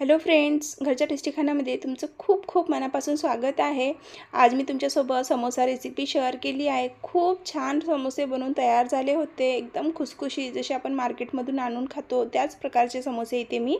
Hello friends घरच्या tasty खाण्यामध्ये तुमचं खूप खूप मनापासून स्वागत आहे. आज मी तुमच्यासोबत समोसा रेसिपी शेअर केली आहे. खूप छान समोसे बनवून तयार झाले होते. एकदम खुसखुशी जसे आपण मार्केटमधून आणून खातो त्याच प्रकारचे समोसे इथे मी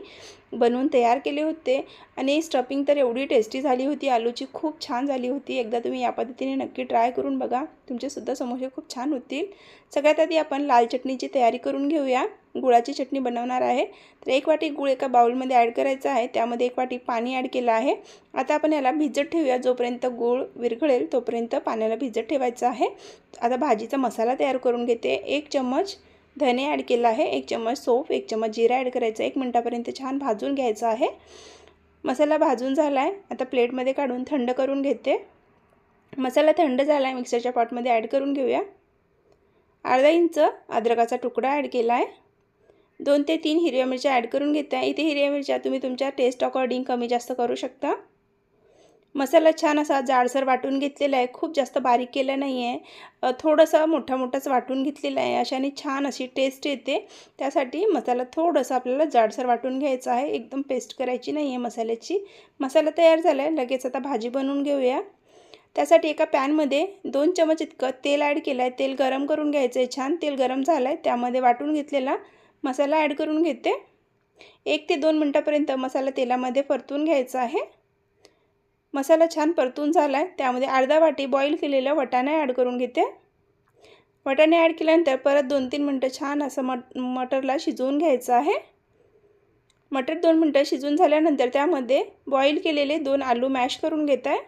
बनवून तयार केले होते. आणि स्टफिंग तर एवढी टेस्टी झाली होती आलूची खूप छान झाली होती. एकदा तुम्ही या पद्धतीने नक्की ट्राय करून बघा. तुमचेसुद्धा समोसे खूप छान होतील. सगळ्यात आधी आपण लाल चटणीची तयारी करून घेऊया. गुळाची चटणी बनवणार आहे. तर एक वाटी गुळ एका बाउलमध्ये ॲड करायचं आहे. त्यामध्ये एक वाटी पाणी ॲड केलं आहे. आता आपण याला भिजत ठेवूया. जोपर्यंत गूळ विरघळेल तोपर्यंत पाण्याला भिजत ठेवायचं आहे. आता भाजीचा मसाला तयार करून घेते. एक चम्मच धने ॲड केला आहे. एक चम्मच सोप एक चम्मच जिरा ॲड करायचा एक मिनटापर्यंत छान भाजून घ्यायचा आहे. मसाला भाजून झाला आहे आता प्लेटमध्ये काढून थंड करून घेते. मसाला थंड झाला आहे मिक्सरच्या पॉटमध्ये ॲड करून घेऊया. अर्धा इंच अद्रकाचा तुकडा ॲड केला आहे दोन ते तीन हिरव्या मिरच्या ॲड करून घेते. इथे हिरव्या मिरच्या तुम्ही तुमच्या टेस्ट अकॉर्डिंग कमी जास्त करू शकता. मसाला छान असा जाडसर वाटून घेतलेला आहे. खूप जास्त बारीक केलं नाही आहे. थोडंसं मोठा मोठाच वाटून घेतलेला आहे. अशाने छान अशी टेस्ट येते. त्यासाठी मसाला थोडंसं आपल्याला जाडसर वाटून घ्यायचा आहे. एकदम पेस्ट करायची नाही आहे मसाल्याची. मसाला तयार झाला आहे लगेच आता भाजी बनवून घेऊया. त्यासाठी एका पॅनमध्ये दोन चमच इतकं तेल ॲड केलं आहे तेल गरम करून घ्यायचं आहे छान. तेल गरम झालं आहे त्यामध्ये वाटून घेतलेला मसाला ॲड करून घेते. एक ते दोन मिनटापर्यंत मसाला तेलामध्ये परतून घ्यायचा आहे. मसाला छान परतून झाला आहे त्यामध्ये अर्धा वाटी बॉईल केलेलं वटाणे ॲड करून घेते. वटाणे ॲड केल्यानंतर परत दोन तीन मिनटं छान असं मट मटरला शिजवून घ्यायचं आहे. मटर दोन मिनटं शिजवून झाल्यानंतर त्यामध्ये बॉईल केलेले दोन आलू मॅश करून घेत आहे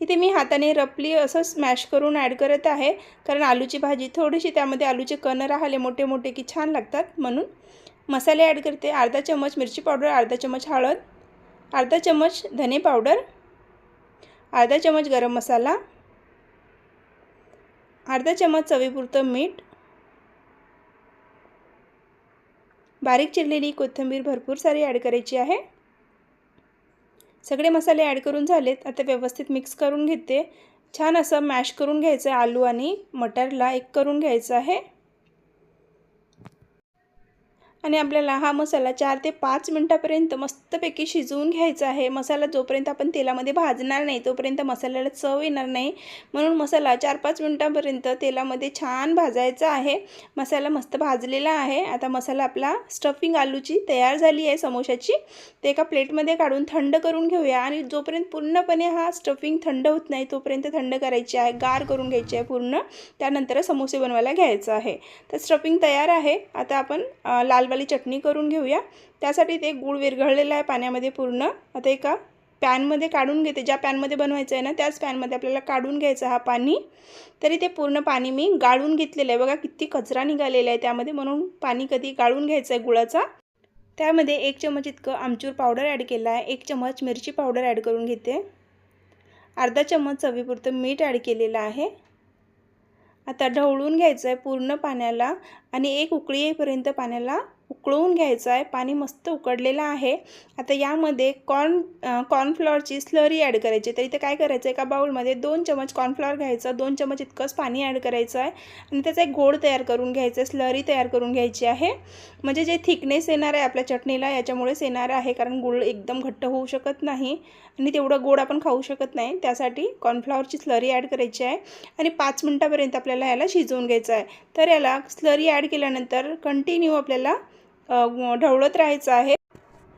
इथे मी हाताने रपली असं स्मॅश करून ॲड करत आहे. कारण आलूची भाजी थोडीशी त्यामध्ये आलूचे कण राहिले मोठे मोठे की छान लागतात म्हणून. मसाले ॲड करते. अर्धा चम्मच मिरची पावडर अर्धा चम्मच हळद अर्धा चम्मच धने पावडर अर्धा चम्मच गरम मसाला अर्धा चम्मच चवीपुरतं मीठ बारीक चिरलेली कोथिंबीर भरपूर सारी ॲड करायची आहे. सगळे मसाले ॲड करून झालेत. आता व्यवस्थित मिक्स करून घेते. छान असं मॅश करून घ्यायचं आहे आलू आणि मटरला. एक करून घ्यायचं आहे. आणि आपल्याला हा मसाला चार ते पाच मिनटापर्यंत मस्तपैकी शिजवून घ्यायचा आहे. मसाला जोपर्यंत आपण तेलामध्ये भाजणार नाही तोपर्यंत मसाल्याला चव येणार नाही. म्हणून मसाला चार पाच मिनटापर्यंत तेलामध्ये छान भाजायचा आहे. मसाला मस्त भाजलेला आहे. आता मसाला आपला स्टफिंग आलूची तयार झाली आहे समोशाची. ते एका प्लेटमध्ये काढून थंड करून घेऊया. आणि जोपर्यंत पूर्णपणे हा स्टफिंग थंड होत नाही तोपर्यंत थंड करायची आहे. गार करून घ्यायची आहे पूर्ण. त्यानंतर समोसे बनवायला घ्यायचं आहे. तर स्टफिंग तयार आहे. आता आपण लाल वाली चटणी करून घेऊया. त्यासाठी ते गूळ विरघळलेलं आहे पाण्यामध्ये पूर्ण. आता एका पॅनमध्ये काढून घेते. ज्या पॅनमध्ये बनवायचं आहे ना त्याच पॅनमध्ये आपल्याला काढून घ्यायचं हा पाणी. तरी ते पूर्ण पाणी मी गाळून घेतलेलं आहे. बघा किती कचरा निघालेला आहे त्यामध्ये. म्हणून पाणी कधी गाळून घ्यायचं आहे गुळाचा. त्यामध्ये एक चमच इतकं आमचूर पावडर ॲड केलं आहे. एक चमच मिरची पावडर ॲड करून घेते. अर्धा चम्मच चवीपुरतं मीठ ॲड केलेलं आहे. आता ढवळून घ्यायचं आहे पूर्ण पाण्याला. आणि एक उकळी येईपर्यंत पाण्याला उकळवून घ्यायचं आहे. पाणी मस्त उकडलेलं आहे. आता यामध्ये कॉर्न कॉर्नफ्लॉवरची स्लरी ॲड करायची तर इथे काय करायचं? एका बाउलमध्ये दोन चमच कॉर्नफ्लॉवर घ्यायचं. दोन चमच इतकंच पाणी ॲड करायचं आहे. आणि त्याचा एक गोड तयार करून घ्यायचं आहे. स्लरी तयार करून घ्यायची आहे. म्हणजे जे थिकनेस येणार आहे आपल्या चटणीला याच्यामुळेच येणार आहे. कारण गुळ एकदम घट्ट होऊ शकत नाही. आणि तेवढं गोड आपण खाऊ शकत नाही. त्यासाठी कॉर्नफ्लॉवरची स्लरी ॲड करायची आहे. आणि पाच मिनटापर्यंत आपल्याला याला शिजवून घ्यायचं आहे. तर याला स्लरी ॲड केल्यानंतर कंटिन्यू आपल्याला ढवळत राहायचं आहे.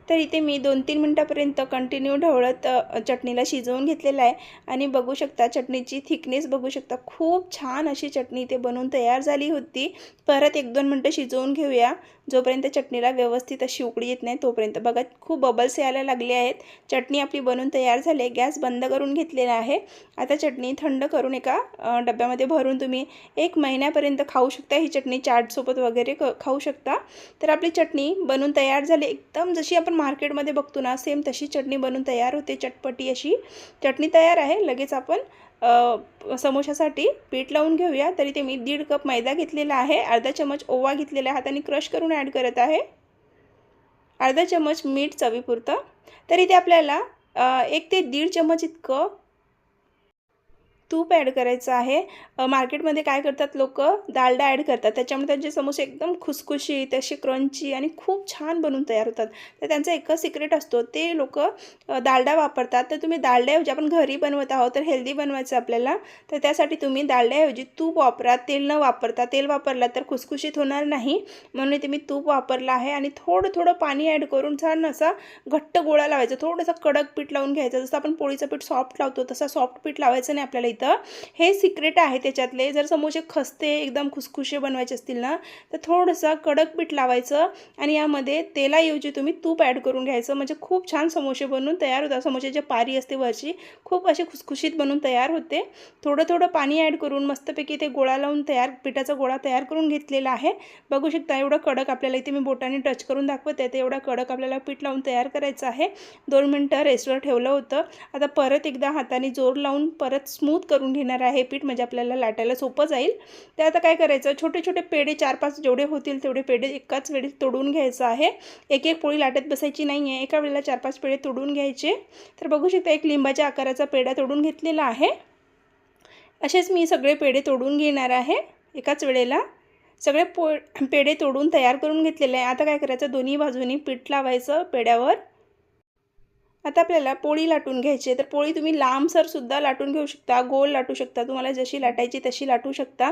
तर इथे मी दोन तीन मिनटापर्यंत कंटिन्यू ढवळत चटणीला शिजवून घेतलेलं आहे. आणि बघू शकता चटणीची थिकनेस बघू शकता. खूप छान अशी चटणी इथे बनवून तयार झाली होती. परत एक दोन मिनटं शिजवून घेऊया. जोपर्यंत चटणीला व्यवस्थित अशी उकळी येत नाही तोपर्यंत. बघा खूप बबल्स यायला लागले आहेत. चटणी आपली बनवून तयार झाली गॅस बंद करून घेतलेला आहे. आता चटणी थंड करून एका डब्यामध्ये भरून तुम्ही एक महिन्यापर्यंत खाऊ शकता. ही चटणी चाटसोबत वगैरे क खाऊ शकता. तर आपली चटणी बनवून तयार झाली. एकदम जशी आपण मार्केटमध्ये बघतो ना सेम तशी चटणी बनवून तयार होते चटपटी अशी. चटणी तयार आहे लगेच आपण समोशासाठी पीठ लावून घेऊया. तरी ते मी दीड कप मैदा घेतलेला आहे अर्धा चमच ओवा घेतलेला आहे हाताने क्रश करून ॲड करत आहे. अर्धा चमच मीठ चवीपुरतं. तरी ते आपल्याला एक ते दीड चमच इतकं तूप ॲड करायचं आहे. मार्केटमध्ये काय करतात लोक? डालडा ॲड करतात. त्याच्यामुळे त्यांचे समोसे एकदम खुसखुशीत तसे क्रंची आणि खूप छान बनून तयार होतात. तर त्यांचा एकच सिक्रेट असतो ते लोक डालडा वापरतात. तर तुम्ही डालड्याऐवजी आपण घरी बनवत आहोत तर हेल्दी बनवायचं आपल्याला. तर त्यासाठी तुम्ही डालड्याऐवजी तूप वापरा. तेल न वापरता तेल वापरला तर खुसखुशीत होणार नाही. म्हणून इथे मी तूप वापरलं आहे आणि थोडं थोडं पाणी ॲड करून छान असा घट्ट गोळा लावायचा. थोडंसं कडक पीठ लावून घ्यायचं. जसं आपण पोळीचं पीठ सॉफ्ट लावतो तसा सॉफ्ट पीठ लावायचं नाही आपल्याला इथं. हे सिक्रेट आहे त्याच्यातले. जर समोसे खस्ते एकदम खुसखुशे बनवायचे असतील ना तर थोडंसं कडक पीठ लावायचं आणि यामध्ये तेलाऐवजी तुम्ही तूप ॲड करून घ्यायचं. म्हणजे खूप छान समोसे बनून तयार होतात. समोसेची पारी असते वरची खूप असे खुसखुशीत बनून तयार होते. थोडं थोडं पाणी ॲड करून मस्तपैकी ते गोळा लावून तयार पिठाचा गोळा तयार करून घेतलेला आहे. बघू शकता एवढं कडक आपल्याला इथे मी बोटाने टच करून दाखवत. आहे ते एवढा कडक आपल्याला पीठ लावून तयार करायचं आहे. दोन मिनटं रेस्टवर ठेवलं होतं. आता परत एकदा हाताने जोर लावून परत स्मूथ करून घेणार आहे. पीठ म्हणजे आपल्याला लाटायला सोपं जाईल. ते आता काय करायचं? छोटे छोटे पेढे चार पाच जेवढे होतील तेवढे पेढे एकाच वेळी तोडून घ्यायचं आहे. एक एक पोळी लाटत बसायची नाही आहे एका वेळेला चार पाच पेढे तोडून घ्यायचे. तर बघू शकता एक लिंबाच्या आकाराचा पेढा तोडून घेतलेला आहे. असेच मी सगळे पेढे तोडून घेणार आहे. एकाच वेळेला सगळे पो पेढे तोडून तयार करून घेतलेले आहे. आता काय करायचं? दोन्ही बाजूनी पीठ लावायचं पेढ्यावर. आता आपल्याला पोळी लाटून घ्यायची आहे. तर पोळी तुम्ही लांबसरसुद्धा लाटून घेऊ शकता गोल लाटू शकता. तुम्हाला जशी लाटायची तशी लाटू शकता.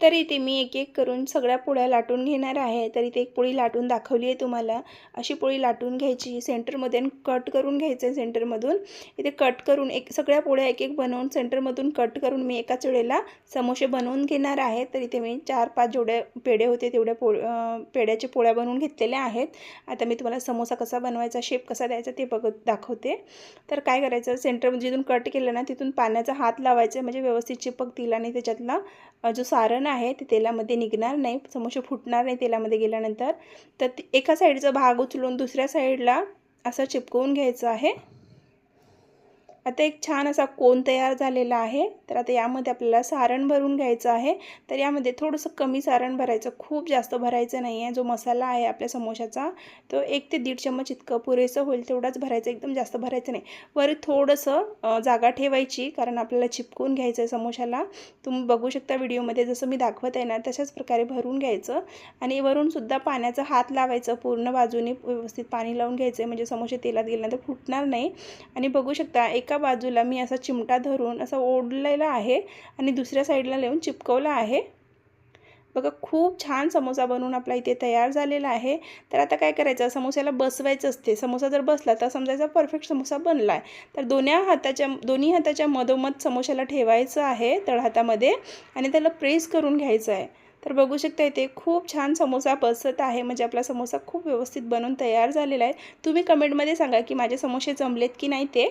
तर इथे मी एक एक करून सगळ्या पोळ्या लाटून घेणार आहे. तर इथे एक पोळी लाटून दाखवली आहे तुम्हाला. अशी पोळी लाटून घ्यायची सेंटरमध्ये कट करून घ्यायचं आहे सेंटरमधून. इथे कट करून एक सगळ्या पोळ्या एक एक बनवून सेंटरमधून कट करून मी एकाच वेळेला समोसे बनवून घेणार आहे. तर इथे मी चार पाच जेवढे पेढे होते तेवढ्या पो पेढ्याच्या पोळ्या बनवून घेतलेल्या आहेत. आता मी तुम्हाला समोसा कसा बनवायचा शेप कसा द्यायचा ते बघत दाखवते. तर काय करायचं सेंटर जिथून कट केलं ना तिथून पाण्याचा हात लावायचा म्हणजे व्यवस्थित चिपकतील आणि त्याच्यातला जो सारण आहे ते तेलामध्ये निघणार नाही समोसे फुटणार नाही तेलामध्ये गेल्यानंतर. तर एका साईडचा भाग उचलून दुसऱ्या साईडला असं चिपकवून घ्यायचं आहे. आता एक छान असा कोन तयार झालेला आहे. तर आता यामध्ये आपल्याला सारण भरून घ्यायचं आहे. तर यामध्ये थोडंसं कमी सारण भरायचं खूप जास्त भरायचं नाही आहे जो मसाला आहे आपल्या समोशाचा तो एक ते दीड चम्मच इतकं पुरेसं होईल तेवढाच भरायचं एकदम जास्त भरायचं नाही. वर थोडंसं जागा ठेवायची कारण आपल्याला चिपकून घ्यायचं आहे समोशाला. तुम्ही बघू शकता व्हिडिओमध्ये जसं मी दाखवत आहे ना तशाच प्रकारे भरून घ्यायचं. आणि वरूनसुद्धा पाण्याचा हात लावायचं पूर्ण बाजूने व्यवस्थित पाणी लावून घ्यायचं म्हणजे समोसे तेलात गेल्यानंतर फुटणार नाही. आणि बघू शकता एक एका बाजूला मी असा चिमटा धरून असा ओढलेला आहे आणि दुसऱ्या साईडला लिहून चिपकवला आहे. बघा खूप छान समोसा बनवून आपला इथे तयार झालेला आहे. तर आता काय करायचं? समोस्याला बसवायचं असते. समोसा जर बसला तर समजायचा परफेक्ट समोसा बनला आहे तर दोन्ही हाताच्या दोन्ही हाताच्या मधोमध समोशाला ठेवायचं आहे तळहातामध्ये आणि त्याला प्रेस करून घ्यायचं आहे. तर बघू शकता इथे खूप छान समोसा बसत आहे. म्हणजे आपला समोसा खूप व्यवस्थित बनवून तयार झालेला आहे. तुम्ही कमेंटमध्ये सांगा की माझे समोसे जमलेत की नाही ते.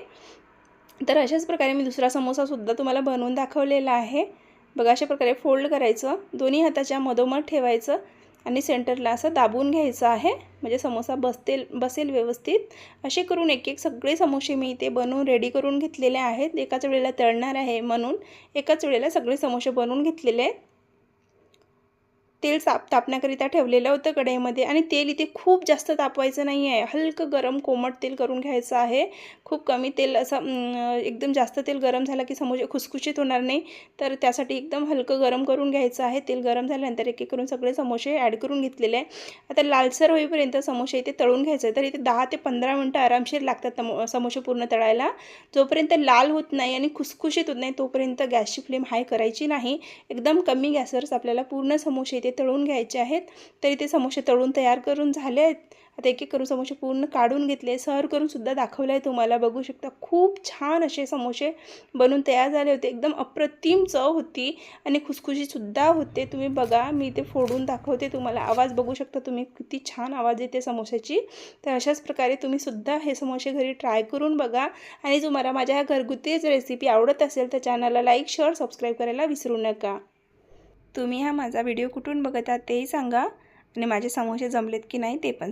तर अशाच प्रकारे मी दुसरा समोसासुद्धा तुम्हाला बनवून दाखवलेला आहे. बघा अशा प्रकारे फोल्ड करायचं. दोन्ही हाताच्या मधोमध ठेवायचं आणि सेंटरला असं दाबून घ्यायचं आहे. म्हणजे समोसा बसतील बसेल व्यवस्थित. असे करून एक एक सगळे समोसे मी इथे बनवून रेडी करून घेतलेले आहेत. एकाच वेळेला तळणार आहे म्हणून एकाच वेळेला सगळे समोसे बनवून घेतलेले आहेत. तेल साप तापण्याकरिता ठेवलेलं होतं कढईमध्ये आणि तेल इथे खूप जास्त तापवायचं नाही आहे हलकं गरम कोमट तेल करून घ्यायचं आहे. खूप कमी तेल असं एकदम जास्त तेल गरम झालं की समोसे खुसखुशीत होणार नाही. तर त्यासाठी एकदम हलकं गरम करून घ्यायचं आहे. तेल गरम झाल्यानंतर एक एक करून सगळे समोसे ॲड करून घेतलेले आहे. आता लालसर होईपर्यंत समोसे इथे तळून घ्यायचं. तर इथे दहा ते पंधरा मिनटं आरामशीर लागतात समोसे पूर्ण तळायला. जोपर्यंत लाल होत नाही आणि खुसखुशीत होत नाही तोपर्यंत गॅसची फ्लेम हाय करायची नाही. एकदम कमी गॅसवरच आपल्याला पूर्ण समोसे इथे ते तळून घ्यायचे आहेत. तरी ते समोसे तळून तयार करून झाले आहेत. आता एक एक करून समोसे पूर्ण काढून घेतले सर करूनसुद्धा दाखवले दाखवलं आहे तुम्हाला. बघू शकता खूप छान असे समोसे बनून तयार झाले होते. एकदम अप्रतिम चव होती आणि खुसखुशीसुद्धा होते. तुम्ही बघा मी ते फोडून दाखवते तुम्हाला. आवाज बघू शकता तुम्ही किती छान आवाज येते समोशाची तर अशाच प्रकारे तुम्ही सुद्धा हे समोसे घरी ट्राय करून बघा. आणि तुम्हाला माझ्या ह्या घरगुतीच रेसिपी आवडत असेल तर चॅनलला लाईक शेअर सबस्क्राईब करायला विसरू नका. तुम्ही हा माझा व्हिडिओ कुठून बघत आहात तेही सांगा आणि माझे समोसे जमलेत की नाही ते पण